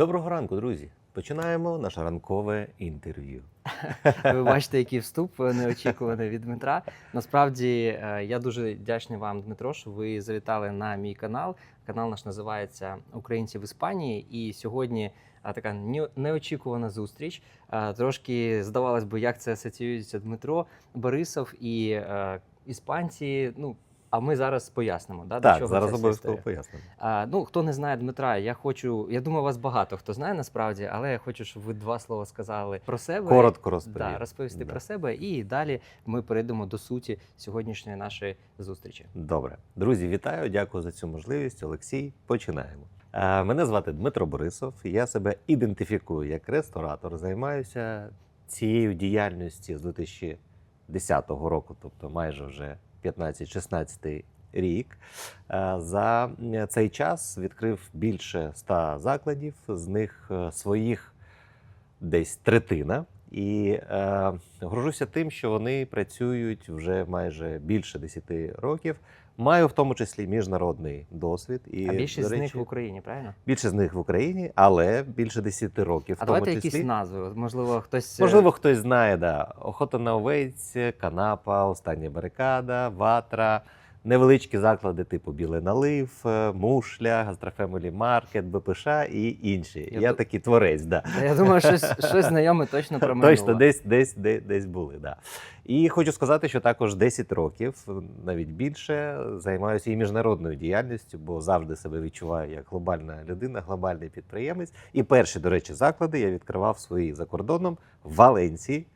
Доброго ранку, друзі. Починаємо наше ранкове інтерв'ю. Ви бачите, який вступ е, неочікуваний від Дмитра. Насправді е, я дуже вдячний вам, Дмитро, що ви завітали на мій канал. Канал наш називається Українці в Іспанії. І сьогодні е, така неочікувана зустріч. Трошки здавалось би, як це асоціюється Дмитро Борисов і іспанці. Ну а ми зараз пояснимо. Да, до чого зараз обов'язково пояснимо. А, ну, хто не знає Дмитра, я хочу. Я думаю, вас багато хто знає насправді, але я хочу, щоб ви два слова сказали про себе. Коротко розповім. Да, розповісти Да. про себе, і далі ми перейдемо до суті сьогоднішньої нашої зустрічі. Добре. Друзі, вітаю, дякую за цю можливість. Олексій, починаємо. Мене звати Дмитро Борисов. Я себе ідентифікую як ресторатор. Займаюся цією діяльністю з 2010 року, тобто майже вже 15-16 рік. Е, За цей час відкрив більше 100 закладів, з них е, своїх десь третина. І е, гружуся тим, що вони працюють вже майже більше 10 років. Маю в тому числі міжнародний досвід. І, а більшість речі, з них в Україні, правильно? більше з них в Україні, але більше 10 років. А в тому давайте числі. якісь назви. Можливо, хтось е, Можливо, хтось знає, да. Охота на овець, канапа, остання барикада, ватра, невеличкі заклади типу Білий налив, е, мушля, Гастрофемелі Маркет, БПШ і інші. Я Я, такий творець, да. Я думаю, щось, щось знайоме точно про минуле. Точно, десь, десь, десь, десь були. Да. І хочу сказати, що також 10 років, навіть більше, займаюся і міжнародною діяльністю, бо завжди себе відчуваю як глобальна людина, глобальний підприємець. І перші, до речі, заклади я відкривав свої за кордоном в Валенції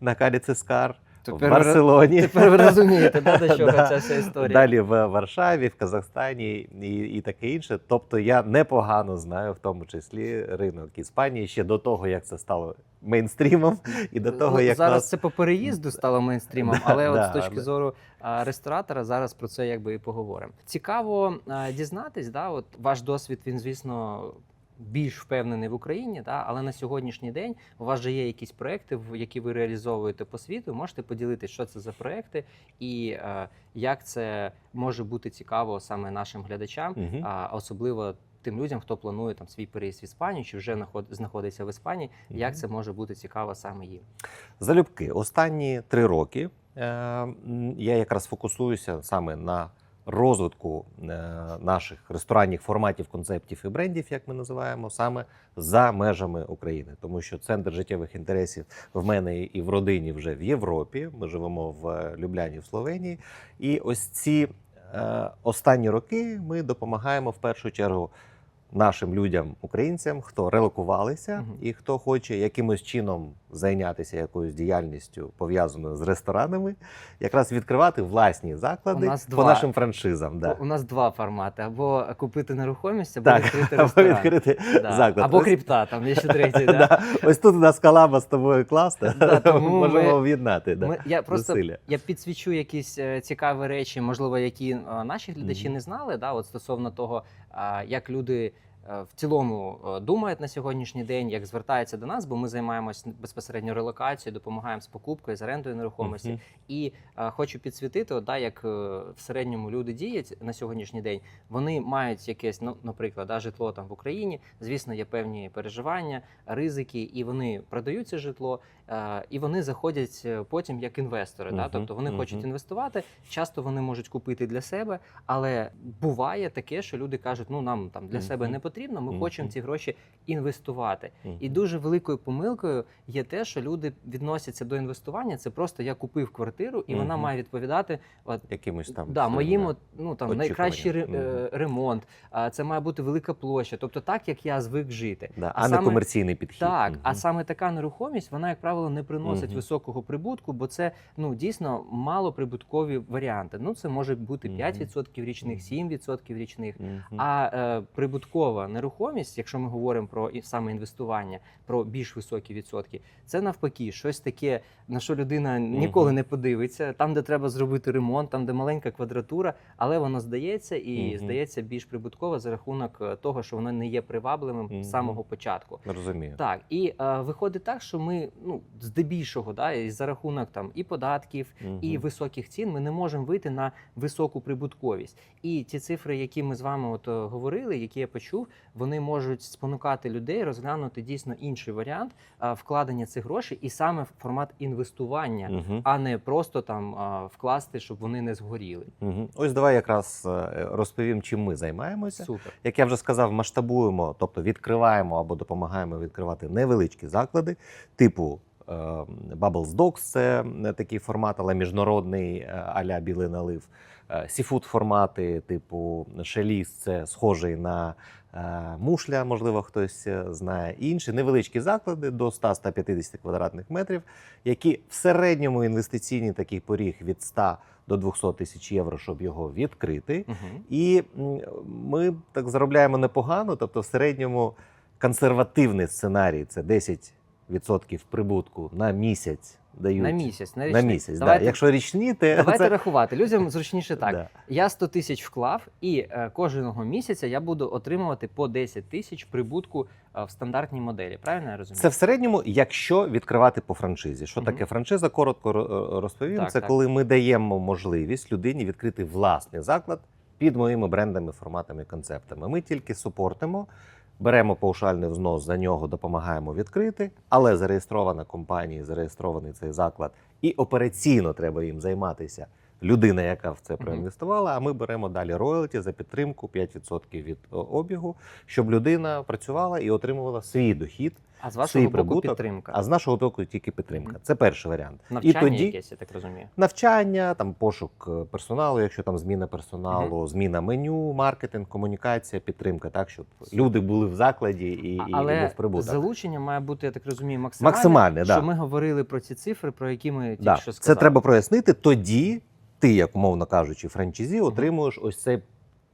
на Калі Цискар, в Тепер ви- Барселоні. Тепер ви розумієте, да, до чого Да. ця вся історія. Далі в Варшаві, в Казахстані і, і таке інше. Тобто я непогано знаю, в тому числі ринок Іспанії ще до того, як це стало мейнстрімом, і до того, як зараз нас це по переїзду стало мейнстрімом, Да, але да, от з точки да. зору ресторатора зараз про це якби і поговоримо. Цікаво дізнатись, да, от ваш досвід він, звісно. Більш впевнений в Україні, да, але на сьогоднішній день у вас же є якісь проекти, в- які ви реалізовуєте по світу. Можете поділитися, що це за проекти, і е, як це може бути цікаво саме нашим глядачам, Мгм. а особливо тим людям, хто планує там свій переїзд в Іспанію чи вже наход- знаходиться в Іспанії. Мгм. Як це може бути цікаво саме їм? залюбки. Останні три роки е, я якраз фокусуюся саме на розвитку е, наших ресторанних форматів, концептів і брендів, як ми називаємо, саме за межами України, тому що центр життєвих інтересів в мене і в родині вже в Європі. Ми живемо в Любляні в Словенії. І ось ці е, останні роки ми допомагаємо в першу чергу. Нашим людям, українцям, хто релокувалися Мгм. і хто хоче якимось чином зайнятися якоюсь діяльністю пов'язаною з ресторанами, якраз відкривати власні заклади У нас по два. нашим франшизам. Да. У нас два формати: або купити нерухомість, або Так, відкрити або ресторан. відкрити Да. заклад. Або крипта, там є ще третій. Да. Да. Ось тут у нас колаба з тобою класна. Да, тому Можемо ми- об'єднати. Да. Ми, я просто зусилля. я підсвічу якісь е, цікаві речі, можливо, які е, наші глядачі Мгм. не знали. Да, от стосовно того, як люди. е, В цілому е, думають на сьогоднішній день, як звертаються до нас, бо ми займаємося безпосередньо релокацією, допомагаємо з покупкою, з орендою нерухомості. Мгм. І е, хочу підсвітити, от, да, як в середньому люди діють на сьогоднішній день. Вони мають якесь, ну, наприклад, да, житло там в Україні. Звісно, є певні переживання, ризики, і вони продають це житло, і вони заходять е, потім як інвестори. Да? Тобто вони мгм. хочуть інвестувати. Часто вони можуть купити для себе, але буває таке, що люди кажуть: ну нам там для себе не потрібно, ми Мгм. хочемо ці гроші інвестувати. Мгм. І дуже великою помилкою є те, що люди відносяться до інвестування. Це просто я купив квартиру, і вона має відповідати от, якимось там да, моїм от, ну там найкращий ре- е, Мгм. ремонт. А це має бути велика площа, тобто так, як я звик жити. Да, а а, не саме- комерційний підхід. Так, а саме така нерухомість, вона, як правило, не приносить Мгм. високого прибутку, бо це ну дійсно малоприбуткові варіанти. Ну це може бути Мгм. 5% річних, Мгм. 7% річних. Мгм. А е, прибуткова нерухомість, якщо ми говоримо про і- саме інвестування, про більш високі відсотки, це навпаки щось таке, на що людина ніколи не подивиться. Там, де треба зробити ремонт, там, де маленька квадратура, але воно здається і здається більш прибутково за рахунок е, того, що воно не є привабливим з самого початку. Розумію. Так, і е, виходить так, що ми ну здебільшого, да, і за рахунок там і податків, і високих цін, ми не можемо вийти на високу прибутковість. І ті цифри, які ми з вами от е, говорили, які я почув, вони можуть спонукати людей розглянути дійсно інший варіант а, вкладення цих грошей, і саме в формат інвестування, Угу. а не просто там а, вкласти, щоб вони не згоріли. Угу. Ось давай якраз е, розповім, чим ми займаємося. Супер. Як я вже сказав, масштабуємо, тобто відкриваємо або допомагаємо відкривати невеличкі заклади, типу е, Bubbles Dogs, це е, такий формат, але міжнародний е, а-ля білий налив. Сіфуд формати, типу Шеліс, це схожий на е, мушля, можливо, хтось е, знає. І інші невеличкі заклади до 100-150 квадратних метрів, які в середньому інвестиційний такий поріг від 100 до 200 тисяч євро, щоб його відкрити. Угу. І ми так заробляємо непогано, тобто в середньому консервативний сценарій це 10% прибутку на місяць дають. На місяць, на, На місяць, Давайте, да. Якщо річні, то давайте це... рахувати. Людям зручніше так. Да. Я 100 тисяч вклав, і е, кожного місяця я буду отримувати по 10 тисяч прибутку е, в стандартній моделі. Правильно я розумію? Це в середньому, якщо відкривати по франшизі. Що Мгм. таке франшиза? Коротко ро- розповім. Так, це так. коли ми даємо можливість людині відкрити власний заклад під моїми брендами, форматами, концептами. Ми тільки супортимо, беремо паушальний взнос за нього, допомагаємо відкрити, але зареєстрована компанія, зареєстрований цей заклад, і операційно треба їм займатися. Людина, яка в це проінвестувала, а ми беремо далі роялті за підтримку 5% від обігу, щоб людина працювала і отримувала свій дохід. а з вашого боку прибуток, підтримка. А з нашого боку тільки підтримка. Це перший варіант. Навчання і тоді якесь, я так розумію. навчання, там пошук е, персоналу, якщо там зміна персоналу, зміна меню, маркетинг, комунікація, підтримка, так щоб люди були в закладі і, А- і Але був прибуток. залучення має бути, я так розумію, максимальне. Максимальне, що да. ми говорили про ці цифри, про які ми тільки Да. що Це треба прояснити. Тоді ти, як умовно кажучи, франчайзі, отримуєш ось цей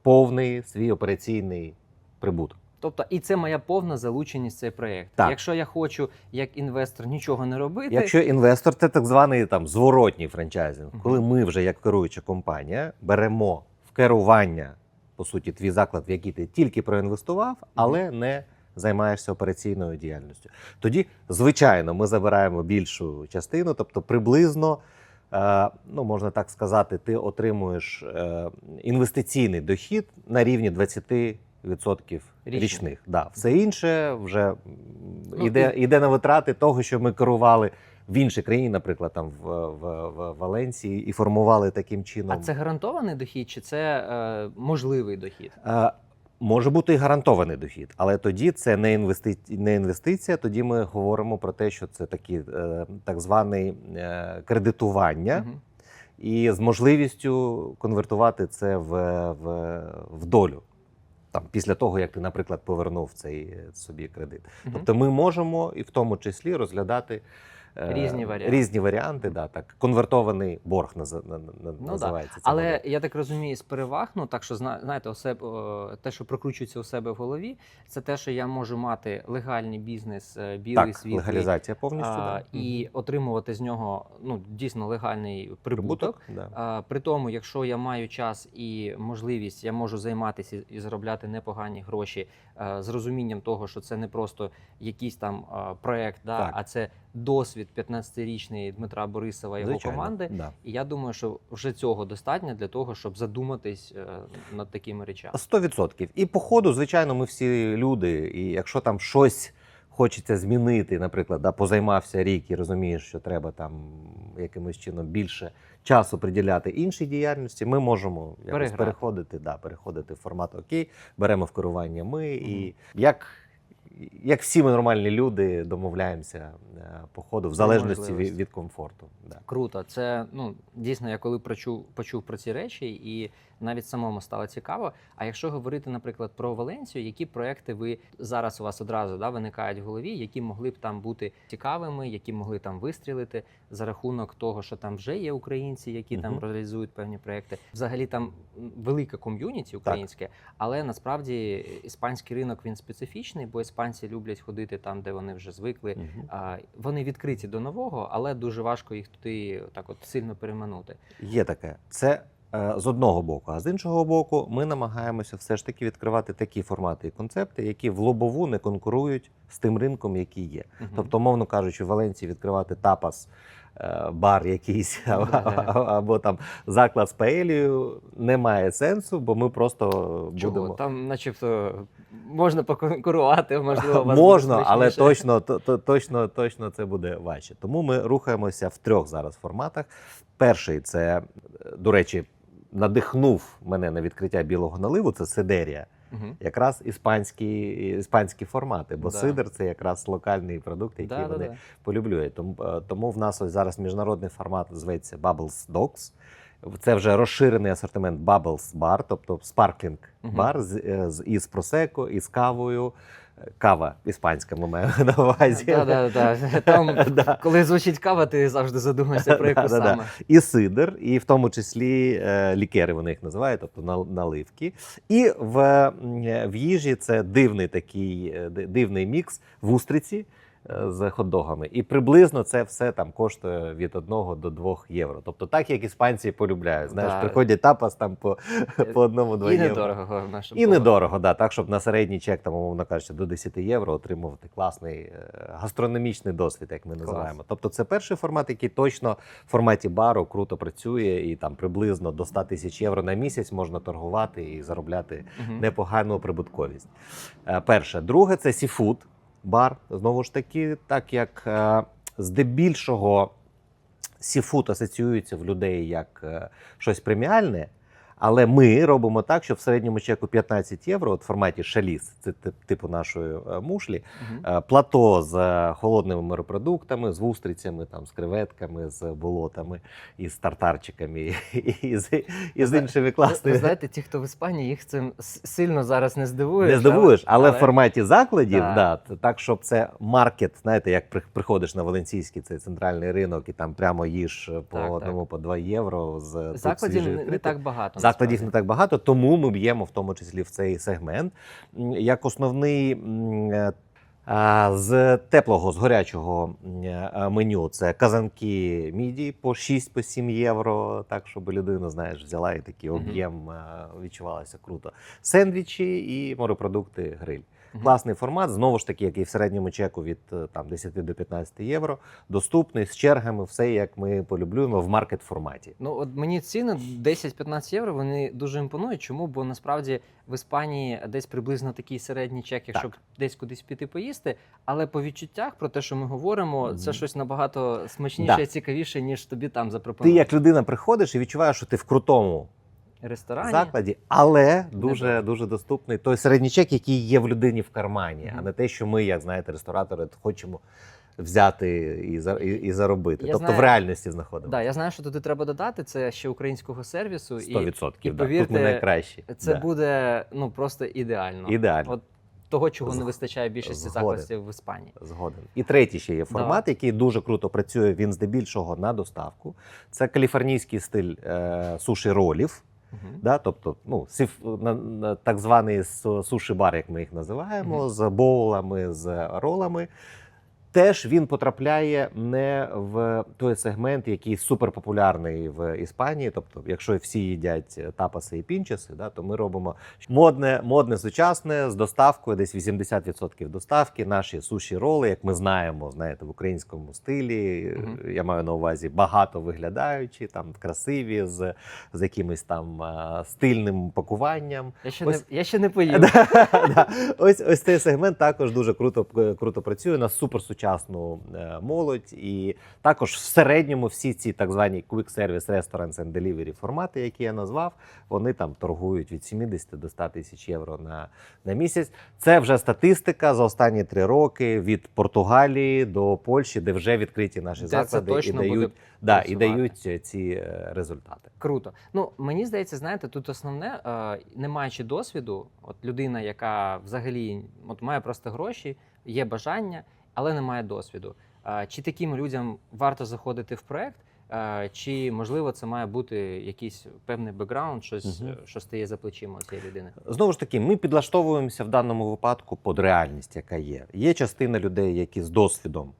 повний свій операційний прибуток. Тобто, і це моя повна залученість в цей проєкт. Так. Якщо я хочу як інвестор нічого не робити, Якщо інвестор, це так званий там зворотній франчайзинг, Мгм. коли ми вже як керуюча компанія беремо в керування по суті твій заклад, в який ти тільки проінвестував, але не займаєшся операційною діяльністю. Тоді, звичайно, ми забираємо більшу частину, тобто приблизно. Е, Ну, можна так сказати, ти отримуєш е, інвестиційний дохід на рівні 20% Річних. річних. Да. Все інше вже Ну, іде, і- іде на витрати того, що ми керували в іншій країні, наприклад, там в, в, в Валенції, і формували таким чином. а це гарантований дохід, чи це е, можливий дохід? Е, Може бути і гарантований дохід, але тоді це не інвестиція, не інвестиція. Тоді ми говоримо про те, що це такі е, так зване кредитування, Мгм. і з можливістю конвертувати це в, в, в долю. Там після того, як ти, наприклад, повернув цей собі кредит. Мгм. Тобто ми можемо і в тому числі розглядати Різні варіанти. різні варіанти, да, так. Конвертований борг на- да. називається. ця Але я так розумію, з переваг, ну так що зна- знаєте, у себе, о, те, що прокручується у себе в голові, це те, що я можу мати легальний бізнес, е, білий так, світлий, легалізація повністю. а, да. і отримувати з нього ну дійсно легальний прибуток. Да. А, При тому, якщо я маю час і можливість, я можу займатися і заробляти непогані гроші е, з розумінням того, що це не просто якийсь там е, проект, да, Так. а це досвід 15-річний Дмитра Борисова і його Звичайно, команди. Да. І я думаю, що вже цього достатньо для того, щоб задуматись е, над такими речами. 100%. І по ходу, звичайно, ми всі люди. І якщо там щось хочеться змінити, наприклад, да, позаймався рік і розумієш, що треба там якимось чином більше часу приділяти іншій діяльності, ми можемо якось Переграти. переходити, да, переходити в формат окей, беремо в керування ми. І як, як всі ми нормальні люди домовляємося е, по ходу, в залежності від, від комфорту. Да. Круто, це ну дійсно. Я коли почув, почув про ці речі, і навіть самому стало цікаво. А якщо говорити, наприклад, про Валенцію, які проекти ви зараз у вас одразу да, виникають в голові, які могли б там бути цікавими, які могли там вистрілити за рахунок того, що там вже є українці, які там реалізують певні проекти. Взагалі там велика ком'юніті українське, але насправді іспанський ринок він специфічний, бо іспанці люблять ходити там, де вони вже звикли. Мгм. А, Вони відкриті до нового, але дуже важко їх туди так от сильно переманути. Є таке. Це з одного боку, а з іншого боку, ми намагаємося все ж таки відкривати такі формати і концепти, які в лобову не конкурують з тим ринком, який є. Мгм. Тобто, мовно кажучи, в Валенції відкривати тапас е, бар якийсь або, або там заклад з паелією, немає сенсу, бо ми просто Чого? будемо. Там, начебто, можна поконкурувати, можливо, вас Можна, буде але точно, то, то, точно, точно це буде важче. Тому ми рухаємося в трьох зараз форматах. Перший це, е, до речі, надихнув мене на відкриття білого наливу. Це Сидерія. Мгм. Якраз іспанські, іспанські формати, бо Да. сидр це якраз локальний продукт, який Да, да, вони да. полюблюють. Тому, е, тому в нас ось зараз міжнародний формат зветься Bubbles Dogs. Це вже розширений асортимент Bubbles Bar, тобто спарклінг бар з, е, з із просеко, із кавою. Кава іспанська ми маємо на увазі. Да, да, да. Там, Да. коли звучить кава, ти завжди задумаєшся про яку Да, да, да. саме. І сидр, і в тому числі е, лікери вони їх називають, тобто нал- наливки. І в, в їжі це дивний такий е, дивний мікс вустриці з хот-догами. І приблизно це все там коштує від 1 до 2 євро. Тобто так, як іспанці полюбляють. Знаєш, Да. приходять тапас там по, по одному-два І євро. недорого, головне, щоб І недорого, да, так, щоб на середній чек, там, умовно кажучи, до 10 євро отримувати класний е, гастрономічний досвід, як ми Клас. називаємо. Тобто це перший формат, який точно в форматі бару круто працює, і там приблизно до 100 тисяч євро на місяць можна торгувати і заробляти Мгм. непогану прибутковість. Е, Перше. Друге, це сіфуд бар. Знову ж таки, так як е, здебільшого сіфуд асоціюється в людей як е, щось преміальне. Але ми робимо так, що в середньому чеку 15 євро, от в форматі шаліс, це типу нашої е, мушлі, е, плато з е, холодними морепродуктами, з вустрицями, там, з креветками, з болотами, і з тартарчиками, і, з, і з іншими Ви, ви знаєте, ті, хто в Іспанії, їх цим сильно зараз не здивуєш. Не здивуєш, але, але- в форматі закладів, Да. да. так, щоб це маркет, знаєте, як приходиш на Валенційський, цей центральний ринок, і там прямо їж по Так, одному, по 2 євро. З закладів не, не так багато. Закладів не так багато, тому ми б'ємо в тому числі в цей сегмент. Як основний е, з теплого, з горячого е, меню це казанки міді по 6-7 євро, так щоб людина, знаєш, взяла і такий об'єм відчувалася круто. Сендвічі і морепродукти гриль. Класний формат, знову ж таки, який в середньому чеку від е, там 10 до 15 євро, доступний з чергами, все як ми полюблюємо в маркет форматі. Ну от мені ціни 10-15 євро. Вони дуже імпонують. Чому? Бо насправді в Іспанії десь приблизно такий середній чек, якщо Так. десь кудись піти поїсти. Але по відчуттях про те, що ми говоримо, це щось набагато смачніше Да. і цікавіше, ніж тобі там Ти як людина приходиш і відчуваєш, що ти в крутому ресторані. закладі, але дуже дуже доступний той середній чек, який є в людині в кармані, а не те, що ми, як знаєте, ресторатори, хочемо взяти і, за- і, і заробити. Я тобто знаю. в реальності знаходимо. Да, я знаю, що туди треба додати. Це ще українського сервісу, 100%. і да. Тут повірте, ми найкращі. це Да. буде ну просто ідеально. ідеально. От того, чого не вистачає більшості закладів в Іспанії. Згоден. І третій ще є формат, який дуже круто працює. Він здебільшого на доставку. Це каліфорнійський стиль е, суші ролів. Да, тобто, ну, сіф, на, на, так званий су- суші-бар, як ми їх називаємо, з боулами, з ролами. Теж він потрапляє не в той сегмент, який суперпопулярний в Іспанії. Тобто, якщо всі їдять тапаси і пінчеси, да, то ми робимо модне, модне, сучасне з доставкою, десь 80% доставки. Наші суші роли, як ми знаємо, знаєте, в українському стилі. Мгм. Я маю на увазі багато виглядаючі, там красиві, з, з якимось там стильним пакуванням. Я ще Ось- не я ще не поїв. Ось ось цей сегмент також дуже круто круто працює на суперсучасну е, молодь, і також в середньому всі ці так звані quick service restaurants and delivery формати, які я назвав, вони там торгують від 70 до 100 тисяч євро на, на місяць. Це вже статистика за останні три роки від Португалії до Польщі, де вже відкриті наші Де це заклади і дають, буде да, і дають ці е, результати. Круто. Ну мені здається, знаєте, тут основне, е, не маючи досвіду, от людина, яка взагалі от має просто гроші, є бажання, але не має досвіду. Чи таким людям варто заходити в проект? Чи можливо це має бути якийсь певний бекграунд, щось, е, що стає за плечима цієї людини? Знову ж таки, ми підлаштовуємося в даному випадку під реальність, яка є. Є частина людей, які з досвідом.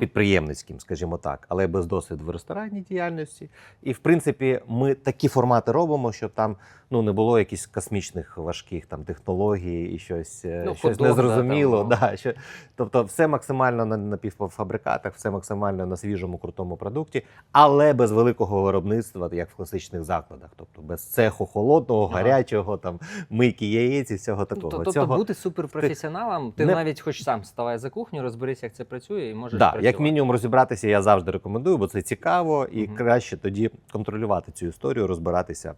Підприємницьким, скажімо так, але без досвіду в ресторанній діяльності. І в принципі, ми такі формати робимо, щоб там ну не було якихось космічних важких там технологій і щось, е, Ну, щось хот-дог, да, незрозуміло. там, ну. Да, що, тобто, все максимально на напівфабрикатах, все максимально на свіжому крутому продукті, але без великого виробництва, як в класичних закладах. Тобто без цеху холодного, Ага. гарячого, там мийки яєць і всього Ну, такого. то- Тобто Цього... бути суперпрофесіоналом, ти Не- навіть хоч сам ставай за кухню, розберись, як це працює, і можеш Да, працювати. як мінімум розібратися, я завжди рекомендую, бо це цікаво і Мгм. краще тоді контролювати цю історію, розбиратися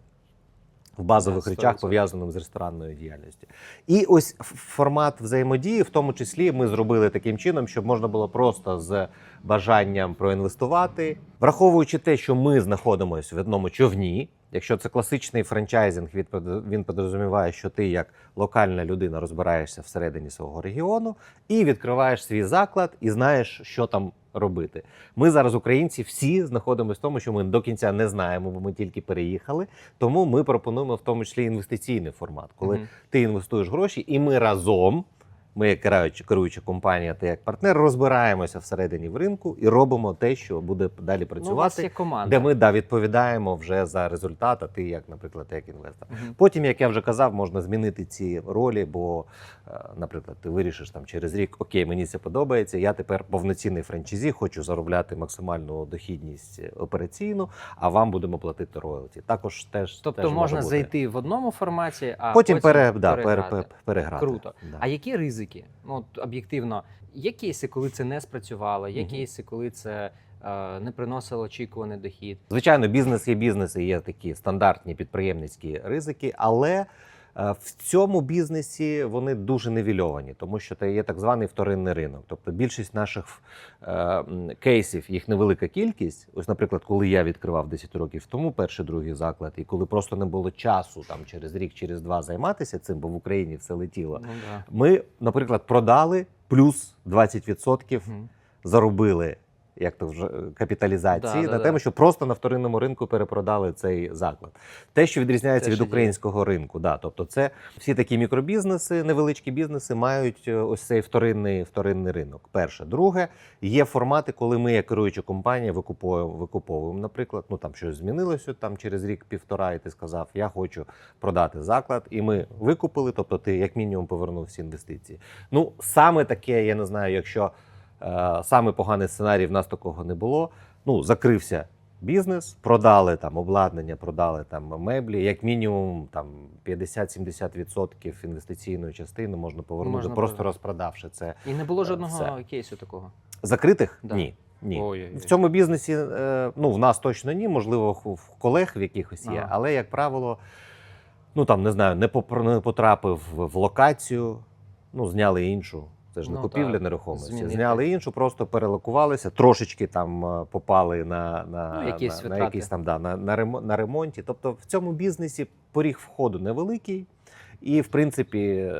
в базових Да, речах, 100%. пов'язаних з ресторанною діяльністю. І ось формат взаємодії, в тому числі, ми зробили таким чином, щоб можна було просто з бажанням проінвестувати, враховуючи те, що ми знаходимося в одному човні. Якщо це класичний франчайзинг, він підрозуміває, що ти як локальна людина розбираєшся всередині свого регіону і відкриваєш свій заклад і знаєш, що там робити. Ми зараз, українці, всі знаходимося в тому, що ми до кінця не знаємо, бо ми тільки переїхали. Тому ми пропонуємо в тому числі інвестиційний формат, коли Мгм. ти інвестуєш гроші, і ми разом. Ми, як керуюча, керуюча компанія, ти як партнер, розбираємося всередині в ринку і робимо те, що буде далі Ну, працювати, команда. де ми да, відповідаємо вже за результат, а ти, як, наприклад, як інвестор. Мгм. Потім, як я вже казав, можна змінити ці ролі, бо, е, наприклад, ти вирішиш там через рік, окей, мені це подобається. Я тепер повноцінний франчайзі, хочу заробляти максимальну дохідність е, операційну, а вам будемо платити роялті. Також теж Тобто теж можна може зайти в одному форматі, а потім, пере, да, пере, переграти. пере, переграти. Круто. Да. А які ризики? Ну, от, об'єктивно, є кейси, коли це не спрацювало, є Мгм. кейси, коли це е, не приносило очікуваний дохід. Звичайно, бізнес є бізнес, і є такі стандартні підприємницькі ризики, але в цьому бізнесі вони дуже невільовані, тому що це є так званий вторинний ринок. Тобто більшість наших е, кейсів, їх невелика кількість. Ось, наприклад, коли я відкривав 10 років тому перший другий заклад, і коли просто не було часу там через рік, через два займатися цим, бо в Україні все летіло. Ну, да. Ми, наприклад, продали плюс 20% Мгм. заробили як то вже капіталізації Да, да, на да. що просто на вторинному ринку перепродали цей заклад. Те, що відрізняється Те, від українського ринку, да, тобто це всі такі мікробізнеси, невеличкі бізнеси мають е, ось цей вторинний, вторинний ринок. Перше, друге, є формати, коли ми, як керуюча компанія, викуповуємо, викуповуємо. Наприклад, ну там щось змінилося там через рік-півтора, і ти сказав, я хочу продати заклад, і ми викупили. Тобто, ти як мінімум повернув всі інвестиції. Ну саме таке, я не знаю, якщо саме поганий сценарій, в нас такого не було. Ну, закрився бізнес, продали там обладнання, продали там меблі. Як мінімум, там 50-70% інвестиційної частини можна повернути, Можна просто повернути. розпродавши це. І не було Е, жодного все. кейсу такого. Закритих? Да. Ні. Ні. Ой-ой-ой. В цьому бізнесі, е, ну, в нас точно ні, можливо, в колег в якихось є, Ага. але, як правило, ну там не знаю, не потрапив в локацію, ну, зняли іншу. Це ж не Ну, купівля так, нерухомості. змінити. Зняли іншу, просто перелокувалися, трошечки там е, попали на, на, Ну, якісь на, на якісь там да, на, на ремонті. Тобто в цьому бізнесі поріг входу невеликий. І, в принципі, е,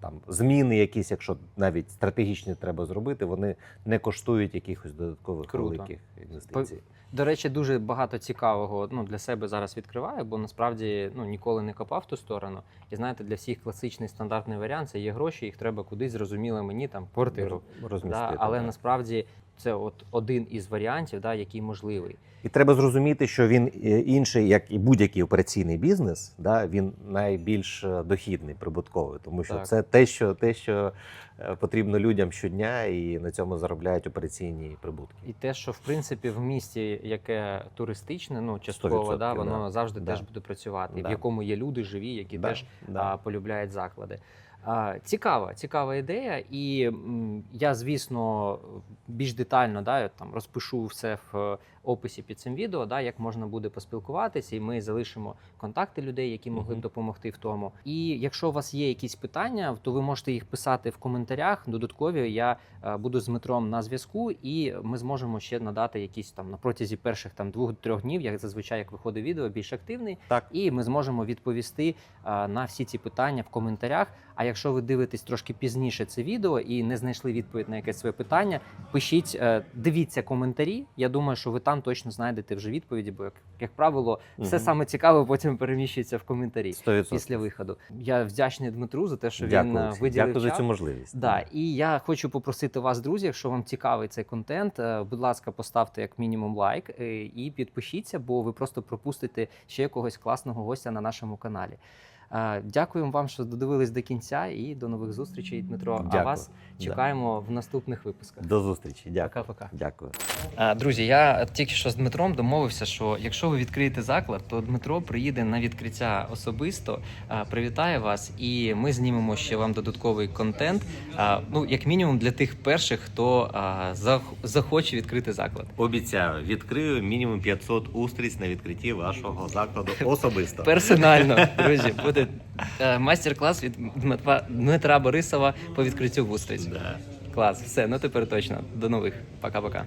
там зміни, якісь, якщо навіть стратегічні треба зробити, вони не коштують якихось додаткових Круто. великих інвестицій. До речі, дуже багато цікавого ну, для себе зараз відкриваю, бо насправді ну, ніколи не копав в ту сторону. І знаєте, для всіх класичний стандартний варіант це є гроші, їх треба кудись зрозуміло мені там квартиру. Да, але насправді це от один із варіантів, да, який можливий. І треба зрозуміти, що він е, інший, як і будь-який операційний бізнес, да, він найбільш е, дохідний, прибутковий, тому що Так. це те, що те, що е, потрібно людям щодня, і на цьому заробляють операційні прибутки. І те, що в принципі в місті, яке туристичне, ну частково, да, воно да. завжди Да. теж буде працювати, і в якому є люди живі, які Да, теж да. а, полюбляють заклади. Цікава, цікава ідея, і я, звісно, більш детально да, я там розпишу все в е, описі під цим відео, да, як можна буде поспілкуватися, і ми залишимо контакти людей, які могли б допомогти в тому. І якщо у вас є якісь питання, то ви можете їх писати в коментарях. Додаткові я е, буду з Дмитром на зв'язку, і ми зможемо ще надати якісь там на протязі перших там двох-трьох днів, як зазвичай як виходить відео, більш активний. Так. І ми зможемо відповісти е, на всі ці питання в коментарях. А якщо ви дивитесь трошки пізніше це відео і не знайшли відповідь на якесь своє питання, пишіть, е, дивіться коментарі. Я думаю, що ви там точно знайдете вже відповіді, бо як, як правило, все Мгм. саме цікаве потім переміщується в коментарі 100%. після виходу. Я вдячний Дмитру за те, що Дякую, він е, виділив Дякую за цю можливість. Да, і я хочу попросити вас, друзі, якщо вам цікавий цей контент, е, будь ласка, поставте як мінімум лайк е, і підпишіться, бо ви просто пропустите ще якогось класного гостя на нашому каналі. Е, Дякуємо вам, що додивились до кінця, і до нових зустрічей, Дмитро. А Дякую. вас Да. чекаємо в наступних випусках. До зустрічі. Дякую. Пока-пока. Дякую. Е, Друзі, я тільки що з Дмитром домовився, що якщо ви відкриєте заклад, то Дмитро приїде на відкриття особисто, е, привітає вас, і ми знімемо ще вам додатковий контент. Ну, як мінімум, для тих перших, хто захоче відкрити заклад. Обіцяю, відкрию мінімум 500 устриць на відкритті вашого закладу особисто. Персонально, друзі, буде е, майстер-клас від Дмитра, Дмитра Борисова по відкриттю вустриць. Да. Клас, все, ну тепер точно. До нових. Пока-пока.